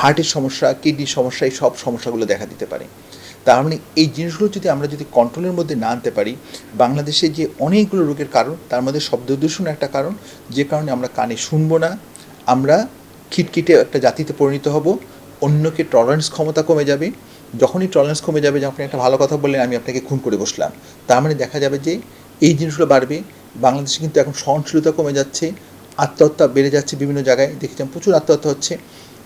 হার্টের সমস্যা, কিডনির সমস্যা, এই সব সমস্যাগুলো দেখা দিতে পারে। তার মানে এই জিনিসগুলো যদি আমরা যদি কন্ট্রোলের মধ্যে না আনতে পারি, বাংলাদেশে যে অনেকগুলো রোগের কারণ, তার মধ্যে শব্দ দূষণ একটা কারণ, যে কারণে আমরা কানে শুনব না, আমরা খিটখিটে একটা জাতিতে পরিণত হব, অন্যকে টলারেন্স ক্ষমতা কমে যাবে। যখনই টলারেন্স কমে যাবে, যখন একটা ভালো কথা বললেন, আমি আপনাকে খুন করে বসলাম। তার মানে দেখা যাবে যে এই জিনিসগুলো বাড়বে। বাংলাদেশে কিন্তু এখন সহনশীলতা কমে যাচ্ছে, আত্মহত্যা বেড়ে যাচ্ছে বিভিন্ন জায়গায়। দেখেছিলাম প্রচুর আত্মহত্যা হচ্ছে।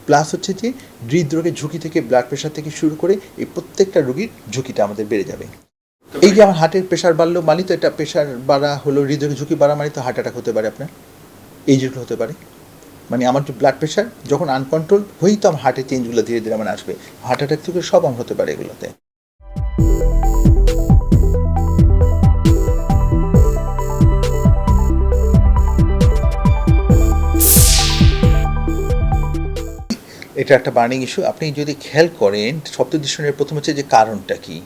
প্লাস হচ্ছে যে হৃদরোগের ঝুঁকি থেকে ব্লাড প্রেশার থেকে শুরু করে এই প্রত্যেকটা রোগীর ঝুঁকিটা আমাদের বেড়ে যাবে। এই যে আমার হার্টের প্রেশার বাড়লো মানে তো এটা প্রেশার বাড়া হলো হৃদরোগের ঝুঁকি বাড়া মানে তো হার্ট অ্যাটাক হতে পারে আপনার। এই যেগুলো হতে পারে। মানে আমার যে ব্লাড প্রেশার যখন আনকন্ট্রোল হয়েই তো আমার হার্টের চেঞ্জগুলো ধীরে ধীরে আমার আসবে। হার্ট অ্যাটাক থেকে সব আমার হতে পারে এগুলোতে। এটা একটা বার্নিং ইস্যু আপনি যদি খেয়াল করেন শব্দ দূষণের প্রথম হচ্ছে যে কারণটা কি?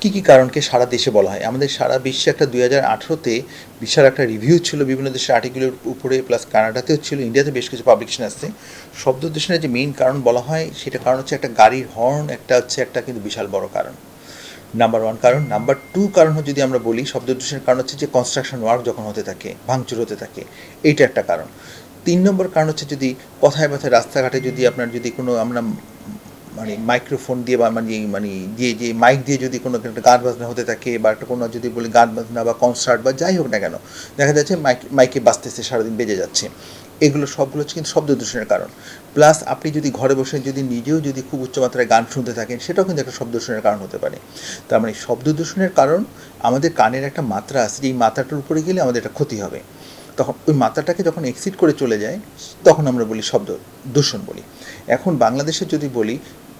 কি কি কারণকে সারা দেশে বলা হয়? আমাদের সারা বিশ্বে একটা দুই হাজার আঠেরোতে বিশাল একটা রিভিউ ছিল বিভিন্ন দেশের আর্টিকেলের উপরে প্লাস কানাডাতেও ছিল ইন্ডিয়াতে বেশ কিছু পাবলিকেশন আসছে। শব্দ দূষণের যে মেইন কারণ বলা হয়, সেটা কারণ হচ্ছে একটা গাড়ির হর্ন একটা হচ্ছে একটা কিন্তু বিশাল বড় কারণ। নাম্বার ওয়ান কারণ। নাম্বার টু কারণ যদি আমরা বলি শব্দ দূষণের কারণ হচ্ছে যে কনস্ট্রাকশন ওয়ার্ক যখন হতে থাকে, ভাঙচুর হতে থাকে, এইটা একটা কারণ। তিন নম্বর কারণ হচ্ছে যদি কথায় কথায় রাস্তাঘাটে যদি আপনার যদি কোনো আমরা মানে মাইক্রোফোন দিয়ে বা মানে মানে দিয়ে যে মাইক দিয়ে যদি কোনো একটা গান বাজনা হতে থাকে বা একটা কোনো যদি বলি গান বাজনা বা কনসার্ট বা যাই হোক না কেন, দেখা যাচ্ছে মাইক মাইকে বাজতেছে, সারাদিন বেজে যাচ্ছে। এগুলো সবগুলো হচ্ছে কিন্তু শব্দ দূষণের কারণ। প্লাস আপনি যদি ঘরে বসে যদি নিজেও যদি খুব উচ্চমাত্রায় গান শুনতে থাকেন, সেটাও কিন্তু একটা শব্দ দূষণের কারণ হতে পারে। তার মানে শব্দ দূষণের কারণ আমাদের কানের একটা মাত্রা আছে যে এই মাত্রাটার উপরে গেলে আমাদের একটা ক্ষতি হবে। তখন ওই মাত্রাটাকে যখন এক্সিড করে চলে যায়, তখন আমরা বলি শব্দ দূষণ বলি। এখন বাংলাদেশে যদি বলি,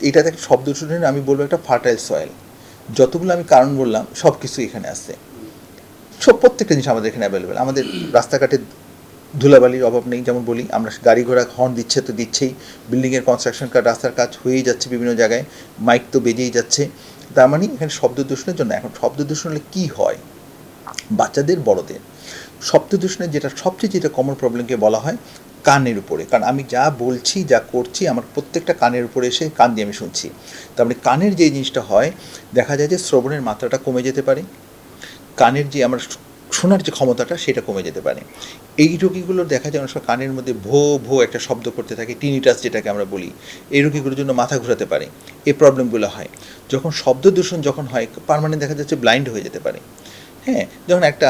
এটাতে একটা শব্দ দূষণের আমি বলব একটা ফার্টাইল সয়েল যতগুলো আমি কারণ বললাম সব কিছু এখানে আছে। সব প্রত্যেকটা জিনিস আমাদের এখানে অ্যাভেলেবেল আমাদের রাস্তাঘাটে ধুলাবালির অভাব নেই, যেমন বলি, আমরা গাড়ি ঘোড়া হর্ন দিচ্ছে তো দিচ্ছেই। বিল্ডিংয়ের কনস্ট্রাকশন কাজ, রাস্তার কাজ হয়েই যাচ্ছে বিভিন্ন জায়গায়। মাইক তো বেজেই যাচ্ছে। তার মানে এখানে শব্দ দূষণের জন্য, এখন শব্দ দূষণ হলে কী হয়? বাচ্চাদের বড়দের। শব্দ দূষণের যেটা সবচেয়ে যেটা কমন প্রবলেমকে বলা হয়, কানের উপরে। কারণ আমি যা বলছি, যা করছি, আমার প্রত্যেকটা কানের উপরে এসে কান দিয়ে আমি শুনছি। তার মানে কানের যে জিনিসটা হয়, দেখা যায় যে শ্রবণের মাত্রাটা কমে যেতে পারে। কানের যে আমার শোনার যে ক্ষমতাটা, সেটা কমে যেতে পারে। এই রোগীগুলো দেখা যায় অনেক সময় কানের মধ্যে ভো ভো একটা শব্দ করতে থাকে, টিনিটাস যেটাকে আমরা বলি। এই রোগীগুলোর জন্য মাথা ঘোরাতে পারে। এই প্রবলেমগুলো হয়। যখন শব্দ দূষণ যখন হয় পারমানেন্ট দেখা যাচ্ছে ব্লাইন্ড হয়ে যেতে পারে। হ্যাঁ যেমন একটা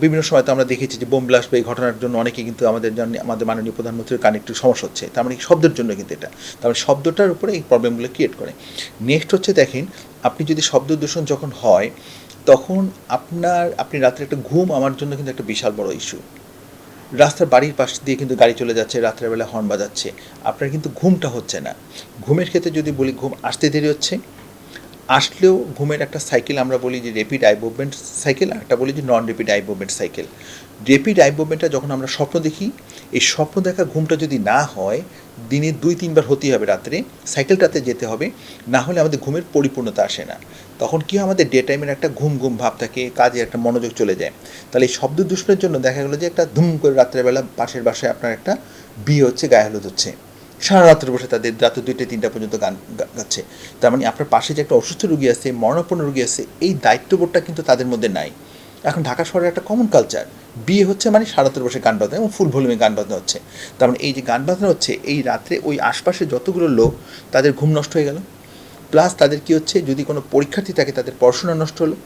বিভিন্ন সময় তো আমরা দেখেছি যে বোম ব্লাস্ট বা এই ঘটনার জন্য অনেকে কিন্তু আমাদের জন্য আমাদের মাননীয় প্রধানমন্ত্রীর কানে একটু সমস্যা হচ্ছে। তার মানে শব্দের জন্য কিন্তু এটা। তার মানে শব্দটার উপরে এই প্রবলেমগুলো ক্রিয়েট করে। নেক্সট হচ্ছে দেখেন, আপনি যদি শব্দ দূষণ যখন হয়, তখন আপনার, আপনি রাত্রে একটা ঘুম আমার জন্য কিন্তু একটা বিশাল বড় ইস্যু রাস্তার বাড়ির পাশ দিয়ে কিন্তু গাড়ি চলে যাচ্ছে, রাত্রেবেলা হর্ন বাজাচ্ছে। আপনার কিন্তু ঘুমটা হচ্ছে না। ঘুমের ক্ষেত্রে যদি বলি, ঘুম আসতে দেরি হচ্ছে আসলেও ঘুমের একটা সাইকেল আমরা বলি যে রেপিড আই মুভমেন্ট সাইকেল আর একটা বলি যে non rapid eye movement cycle rapid eye মুভমেন্টটা যখন আমরা স্বপ্ন দেখি, এই স্বপ্ন দেখা ঘুমটা যদি না হয়, দিনে দুই, তিনবার হতেই হবে রাত্রে। সাইকেলটাতে যেতে হবে, না হলে আমাদের ঘুমের পরিপূর্ণতা আসে না। তখন কি আমাদের ডে টাইমের একটা ঘুম ঘুম ভাব থাকে, কাজে একটা মনোযোগ চলে যায়। তাহলে এই শব্দ দূষণের জন্য দেখা গেলো যে একটা ধুম করে রাত্রেবেলা পাশের বাসায় আপনার একটা বিয়ে হচ্ছে, গায়ে হলুদ হচ্ছে। সারা রাত্রে বসে তাদের রাত দুইটা, তিনটা পর্যন্ত গান গাচ্ছে। তার মানে আপনার পাশে যে একটা অসুস্থ রুগী আছে মরণাপন্ন রুগী আছে, এই দায়িত্ববোধটা কিন্তু তাদের মধ্যে নাই। এখন ঢাকা শহরের একটা কমন কালচার বিয়ে হচ্ছে মানে সারা রাত্রে বসে গান বাজনা এবং ফুল ভলিউমে গান বাজনা হচ্ছে। তার মানে এই যে গান বাজনা হচ্ছে, এই রাত্রে ওই আশপাশে যতগুলো লোক, তাদের ঘুম নষ্ট হয়ে গেল। প্লাস তাদের কি হচ্ছে, যদি কোনো পরীক্ষার্থী থাকে, তাদের পড়াশোনা নষ্ট হলো।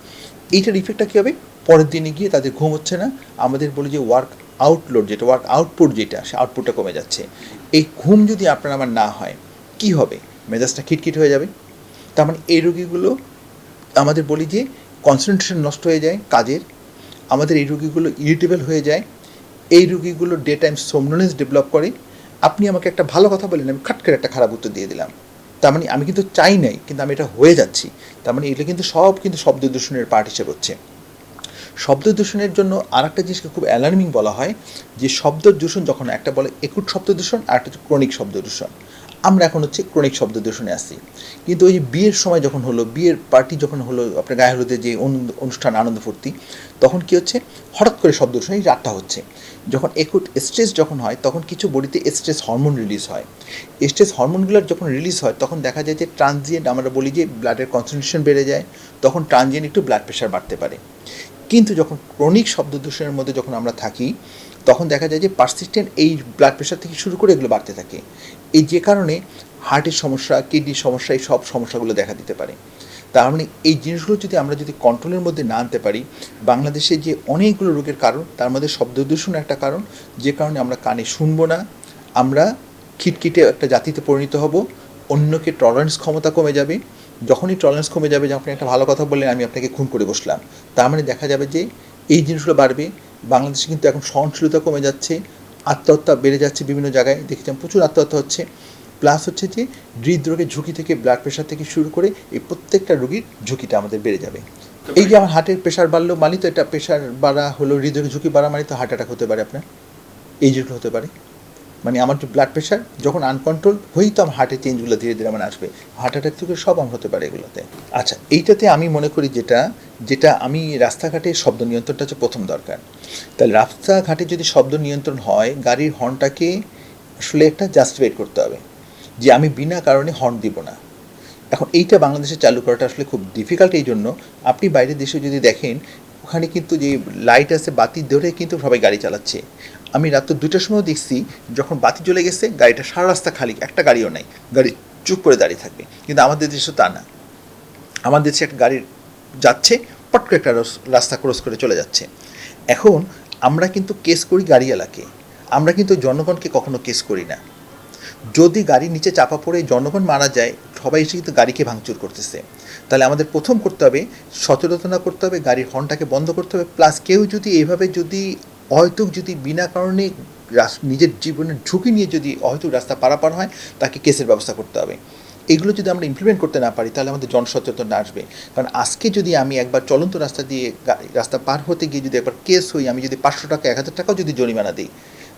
এইটার ইফেক্টটা কী হবে? পরের দিনে গিয়ে তাদের ঘুম হচ্ছে না। আমাদের বলি যে ওয়ার্ক আউটলোড যেটা ওয়ার্ক আউটপুট যেটা, সে আউটপুটটা কমে যাচ্ছে। এই ঘুম যদি আপনার আমার না হয়, কি হবে? মেজাজটা খিটখিট হয়ে যাবে। তার মানে এই রোগীগুলো, আমাদের বলি যে কনসেন্ট্রেশন নষ্ট হয়ে যায় কাজের। আমাদের এই রোগীগুলো ইরিটেবল হয়ে যায়। এই রোগীগুলো ডে টাইম সোমনোনেস ডেভেলপ করে। আপনি আমাকে একটা ভালো কথা বলেন আমি খাট একটা খারাপ উত্তর দিয়ে দিলাম। তার মানে আমি কিন্তু চাই নাই, কিন্তু আমি এটা হয়ে যাচ্ছি। তার মানে এগুলো কিন্তু সব কিন্তু শব্দ দূষণের পার্ট হিসেবে হচ্ছে। শব্দ দূষণের জন্য আর একটা জিনিসকে খুব অ্যালার্মিং বলা হয়, যে শব্দ দূষণ যখন একটা বলে একুট শব্দ দূষণ আর একটা হচ্ছে ক্রনিক শব্দ দূষণ। আমরা এখন হচ্ছে ক্রনিক শব্দ দূষণে আসছি কিন্তু ওই যে বিয়ের সময় যখন হলো, বিয়ের পার্টি যখন হলো, আপনার গায়ে হলুদে যে অনু- অনুষ্ঠান, আনন্দ ফুর্তি, তখন কি হচ্ছে? হঠাৎ করে শব্দ দূষণ, এই রাতটা হচ্ছে। যখন একুট স্ট্রেস যখন হয়, তখন কিছু বডিতে স্ট্রেস হরমোন রিলিজ হয়। স্ট্রেস হরমোনগুলোর যখন রিলিজ হয়, তখন দেখা যায় যে ট্রানজিয়েন্ট আমরা বলি যে ব্লাডের কনসেন্ট্রেশন বেড়ে যায়, তখন ট্রানজিয়েন্ট একটু ব্লাড প্রেশার বাড়তে পারে। কিন্তু যখন ক্রনিক শব্দ দূষণের মধ্যে যখন আমরা থাকি, তখন দেখা যায় যে পার্সিস্টেন্ট এই ব্লাড প্রেশার থেকে শুরু করে এগুলো বাড়তে থাকে। এই যে কারণে হার্টের সমস্যা কিডনির সমস্যা, এই সব সমস্যাগুলো দেখা দিতে পারে। তার মানে এই জিনিসগুলো যদি আমরা যদি কন্ট্রোলের মধ্যে না আনতে পারি, বাংলাদেশে যে অনেকগুলো রোগের কারণ, তার মধ্যে শব্দ দূষণ একটা কারণ, যে কারণে আমরা কানে শুনব না, আমরা খিটখিটে একটা জাতিতে পরিণত হব, অন্যকে টলারেন্স ক্ষমতা কমে যাবে যখনই টলারেন্স কমে যাবে যে আপনি একটা ভালো কথা বললেন আমি আপনাকে খুন করে বসলাম। তার মানে দেখা যাবে যে এই জিনিসগুলো বাড়বে। বাংলাদেশে কিন্তু এখন সহনশীলতা কমে যাচ্ছে আত্মহত্যা বেড়ে যাচ্ছে বিভিন্ন জায়গায়। দেখেছিলাম প্রচুর আত্মহত্যা হচ্ছে। প্লাস হচ্ছে যে হৃদরোগের ঝুঁকি থেকে ব্লাড প্রেশার থেকে শুরু করে এই প্রত্যেকটা রোগীর ঝুঁকিটা আমাদের বেড়ে যাবে। এই যে আমার হার্টের প্রেশার বাড়লো মানে তো এটা প্রেশার বাড়া হলো হৃদরোগের ঝুঁকি বাড়া মানে তো হার্ট অ্যাটাক হতে পারে আপনার। এই যেগুলো হতে পারে। মানে আমার যে ব্লাড প্রেশার যখন আনকন্ট্রোল হয়েই তো আমার হার্টের চেঞ্জগুলো ধীরে ধীরে আমার আসবে। হার্ট অ্যাটাক থেকে সব আমার হতে পারে এগুলোতে। আচ্ছা এইটাতে আমি মনে করি যেটা যেটা আমি রাস্তাঘাটে শব্দ নিয়ন্ত্রণটা হচ্ছে প্রথম দরকার। তাহলে রাস্তাঘাটে যদি শব্দ নিয়ন্ত্রণ হয়, গাড়ির হর্নটাকে আসলে একটা জাস্টিফাইড করতে হবে যে আমি বিনা কারণে হর্ন দিব না। এখন এইটা বাংলাদেশে চালু করাটা আসলে খুব ডিফিকাল্ট এই জন্য আপনি বাইরের দেশে যদি দেখেন, ওখানে কিন্তু যে লাইট আছে বাতি ধরে কিন্তু সবাই গাড়ি চালাচ্ছে। আমি রাত্র দুটার সময় দেখছি যখন বাতি চলে গেছে, গাড়িটা সারা রাস্তা খালি, একটা গাড়িও নাই। গাড়ি চুপ করে দাঁড়িয়ে থাকবে। কিন্তু আমাদের দেশে তা না। আমাদের দেশে একটা গাড়ি যাচ্ছে, পট করে একটা রাস্তা ক্রস করে চলে যাচ্ছে। এখন আমরা কিন্তু কেস করি গাড়িওয়ালাকে আমরা কিন্তু জনগণকে কখনো কেস করি না। যদি গাড়ির নিচে চাপা পড়ে জনগণ মারা যায়, সবাই এসে কিন্তু গাড়িকে ভাঙচুর করতেছে। তাহলে আমাদের প্রথম করতে হবে, সচেতনতা করতে হবে, গাড়ির হর্নটাকে বন্ধ করতে হবে। প্লাস কেউ যদি এভাবে যদি হয়তো যদি বিনা কারণে নিজের জীবনের ঝুঁকি নিয়ে যদি হয়তো রাস্তা পারাপার হয়, তাকে কেসের ব্যবস্থা করতে হবে। এগুলো যদি আমরা ইমপ্লিমেন্ট করতে না পারি, তাহলে আমাদের জনসচেতনতা আসবে। কারণ আজকে যদি আমি একবার চলন্ত রাস্তা দিয়ে রাস্তা পার হতে গিয়ে যদি একবার কেস হই, আমি যদি পাঁচশো টাকা, এক হাজার টাকাও যদি জরিমানা দিই,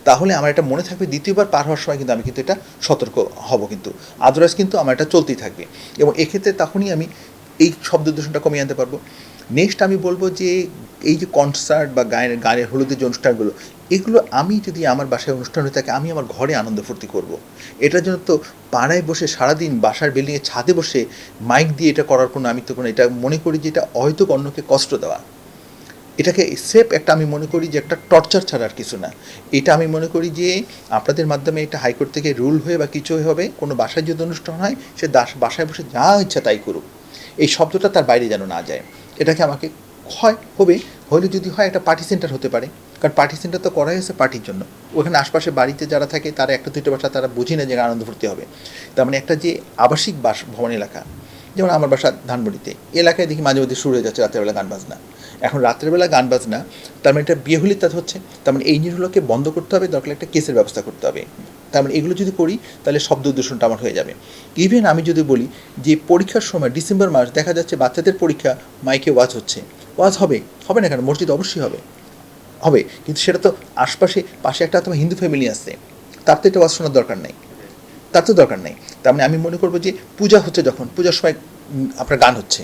তাহলে আমার এটা মনে থাকবে দ্বিতীয়বার পার হওয়ার সময় কিন্তু আমি কিন্তু এটা সতর্ক হব কিন্তু। আদারওয়াইজ কিন্তু আমার এটা চলতেই থাকবে। এবং এক্ষেত্রে তখনই আমি এই শব্দ দূষণটা কমিয়ে আনতে পারব। নেক্সট আমি বলব যে, এই যে কনসার্ট বা গায়ের, গানের হলুদের যে অনুষ্ঠানগুলো, এগুলো আমি যদি আমার বাসায় অনুষ্ঠান হয়ে থাকে, আমি আমার ঘরে আনন্দ ফুর্তি করব। এটার জন্য তো পাড়ায় বসে সারাদিন বাসার বিল্ডিংয়ের ছাদে বসে মাইক দিয়ে এটা করার কোনো আমি তো কোনো, এটা মনে করি যে এটা হয়তো অন্যকে কষ্ট দেওয়া। এটাকে সেফ একটা আমি মনে করি যে একটা টর্চার ছাড়া আর কিছু না। এটা আমি মনে করি যে আপনাদের মাধ্যমে এটা হাইকোর্ট থেকে রুল হয়ে বা কিছু হবে। কোনো বাসায় যদি অনুষ্ঠান হয়, সে দাস, বাসায় বসে যা ইচ্ছা তাই করুক। এই শব্দটা তার বাইরে যেন না যায়। এটাকে আমাকে হয়, হবে, হলে যদি হয় একটা পার্টি সেন্টার হতে পারে। কারণ পার্টি সেন্টার তো করাই হয়েছে পার্টির জন্য। ওখানে আশপাশে বাড়িতে যারা থাকে, তারা একটা দুটো বাসা, তারা বুঝি না যে আনন্দ ফুর্তি হবে। তার মানে একটা যে আবাসিক বাস, ভবন এলাকা, যেমন আমার বাসা ধানবাড়িতে এলাকায় দেখি মাঝে মধ্যে শুরু হয়ে যাচ্ছে রাত্রেবেলা গান বাজনা। এখন রাত্রেবেলা গান বাজনা, তার মানে এটা বিয়ে হলে তা হচ্ছে, তার মানে এই জিনিসগুলোকে বন্ধ করতে হবে, দরকার একটা কেসের ব্যবস্থা করতে হবে। তার মানে এগুলো যদি করি, তাহলে শব্দ দূষণটা আমার হয়ে যাবে। ইভেন আমি যদি বলি যে পরীক্ষার সময় ডিসেম্বর মাস দেখা যাচ্ছে বাচ্চাদের পরীক্ষা মাইকে ওয়াজ হচ্ছে। ওয়াজ হবে হবে না কেন? মসজিদ অবশ্যই হবে। হবে, কিন্তু সেটা তো আশপাশে পাশে একটা তোমার হিন্দু ফ্যামিলি আছে। তার তো এটা ওয়াজ শোনার দরকার নেই। তার তো দরকার নেই। তার মানে আমি মনে করব যে পূজা হচ্ছে যখন, পূজার সময় আপনার গান হচ্ছে।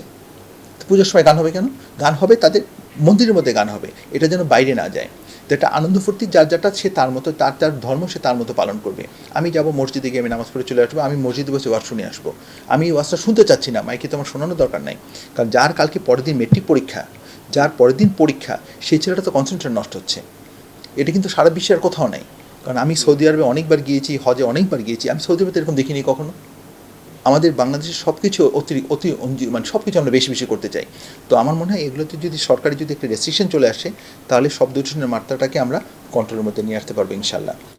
পুজোর সময় গান হবে কেন? গান হবে তাদের মন্দিরের মধ্যে গান হবে। এটা যেন বাইরে না যায়। তো আনন্দ ফুর্তি, যার যারটা সে তার মতো, তার তার ধর্ম সে তার মতো পালন করবে। আমি যাব মসজিদে গিয়ে আমি নামাজ পড়ে চলে আসব, আমি মসজিদে বসে ওয়াজ শুনে আসব। আমি ওয়াজটা শুনতে চাচ্ছি না, মাইকে তো আমার শোনানোর দরকার নাই। কারণ যার কালকে পরের দিন মেট্রিক পরীক্ষা, যার পরের দিন পরীক্ষা, সেই ছেলেটা তো কনসেন্ট্রেট নষ্ট হচ্ছে। এটা কিন্তু সারা বিশ্বের কোথাও নাই। কারণ আমি সৌদি আরবে অনেকবার গিয়েছি, হজে অনেকবার গিয়েছি, আমি সৌদি আরবে এরকম দেখিনি কখনো। আমাদের বাংলাদেশের সব কিছু অতিরিক্ত অতি মানে সব কিছু আমরা বেশি বেশি করতে চাই। তো আমার মনে হয় এগুলোতে যদি সরকারি যদি একটা রেস্ট্রিকশন চলে আসে, তাহলে শব্দ দূষণের মাত্রাটাকে আমরা কন্ট্রোলের মধ্যে নিয়ে আসতে পারব ইনশাল্লাহ